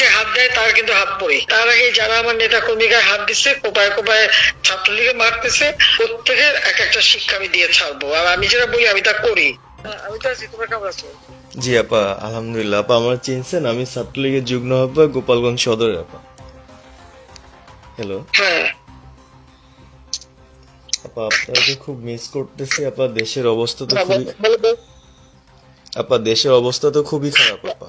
যে হাত দেয় তার কিন্তু হাত পড়ে। তার আগে যারা আমার নেতা কর্মীকে হাত দিচ্ছে কোপায় কোপায় ছাত্রলীগে মারতেছে প্রত্যেকের এক একটা শিক্ষা আমি দিয়ে ছাড়বো। আর আমি যেটা বলি আমি তা করি। আমি তো আছি তোমরা কেমন আছো? জি আপা আলহামদুলিল্লাহ। আপা আমার চিনছেন আমি ছাত্রলীগের যুগ্ম আহ্বায়ক গোপালগঞ্জ সদরের আপা। হ্যালো হ্যাঁ। আপা আপনাকে খুব মিস করতেছি আপা। দেশের অবস্থা তো খুবই। আপা দেশের অবস্থা তো খুবই খারাপ আপা।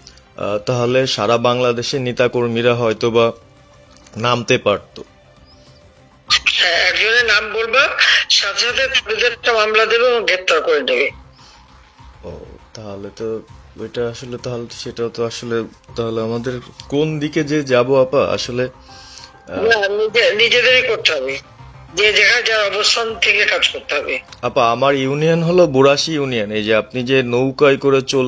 তাহলে সারা বাংলাদেশের নেতাকর্মীরা হয়তো বা নামতে পারতো। হ্যাঁ একজনের নাম বলবা সাথে সাথে তাদের একটা মামলা দেবে এবং গ্রেপ্তার করে নেবে। ও তাহলে তো ওইটা আসলে তাহলে সেটা তো আসলে তাহলে আমাদের কোন দিকে যে যাব আপা? আসলে নিজেদেরই করতে হবে। যে যেখানে যার অবস্থান থেকে কাজ করতে হবে। আপা আমার ইউনিয়ন হলো বুড়াশি ইউনিয়ন। এই যে আপনি যে নৌকায় করে চল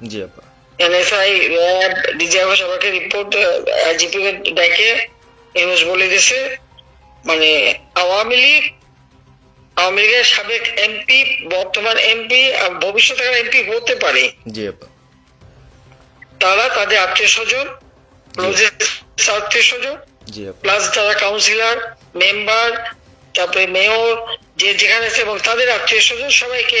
জি আপা। এনএসআই র্যাব ডিজিএফ সবাইকে রিপোর্ট আইজিপি ডেকে বলে দিছে। মানে আওয়ামী লীগ আওয়ামী লীগের সাবেক এমপি বর্তমান এমপি ভবিষ্যতে এমপি হতে পারে। জি আপা। তারা তাদের আত্মীয় স্বজন আত্মীয় স্বজন প্লাস যারা কাউন্সিলর মেম্বার তারপরে মেয়র যে যেখানে আছে এবং তাদের আত্মীয় স্বজন সবাইকে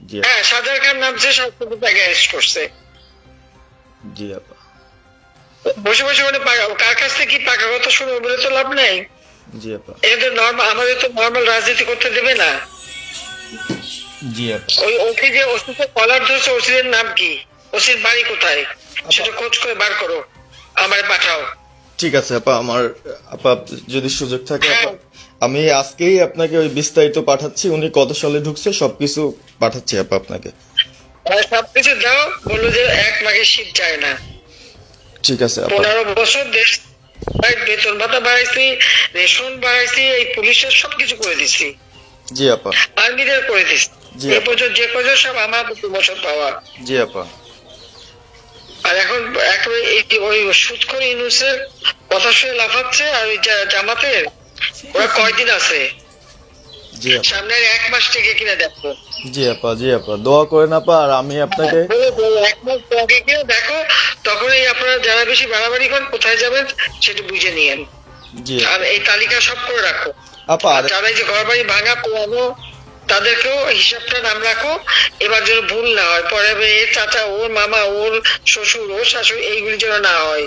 জি। হ্যাঁ সাদার খান নামছে সরকার তাকে অ্যারেস্ট করছে। জি আপা। বসে বসে মানে কার কাছ থেকে কি পাকা কথা শুনবে বলে তো লাভ নেই। জি আপা। এটা নর্মাল আমাদের তো নর্মাল রাজনীতি করতে দেবে না। জি আপা। ওই ওসি যে ওসিতে কলার ধরছে ওসিদের নাম কি? ওসির বাড়ি কোথায়? সেটা খোঁজ করে বার করো। আমার পাঠাও। ঠিক আছে আপা আমার আপা যদি সুযোগ থাকে আপা, হ্যাঁ। আমি আজকেই আপনাকে ওই বিস্তারিত পাঠাচ্ছি উনি কত সালে ঢুকছে সবকিছু পাঠাচ্ছি আপা আপনাকে। সবকিছু দাও বলল যে এক মাঘে শীত যায় না। ঠিক আছে আপা। পনেরো বছর দেশ ভাই বেতন ভাতা বাড়াইছি রেশন বাড়াইছি এই পুলিশের সবকিছু করে দিছি। জি আপা। আর্মিদের করে দিছি। জি। এই পর্যন্ত যে পর্যন্ত সব আমার প্রমোশন পাওয়া। জি আপা। আর এখন একেবারে ওই সুদ করে ইউনুসের কথা শুনে লাফাচ্ছে আর ওই জামাতের ওরা কয়দিন আছে? জি আপা। সামনের এক মাস থেকে কিনা দেখো। জি আপা জি আপা। দোয়া করেন আপা আর আমি আপনাকে এক মাস কিনা দেখো তখনই আপনারা যারা বেশি বাড়াবাড়ি করেন কোথায় যাবেন সেটা বুঝে নিয়েন। জি আর এই তালিকা সব করে রাখো। আপা যারা যে ঘর বাড়ি ভাঙা পোড়ানো তাদেরকেও হিসাবটা নাম রাখো। এবার যেন ভুল না হয়। পরে এর চাচা ওর মামা ওর শ্বশুর ওর শাশুড়ি এইগুলি যেন না হয়।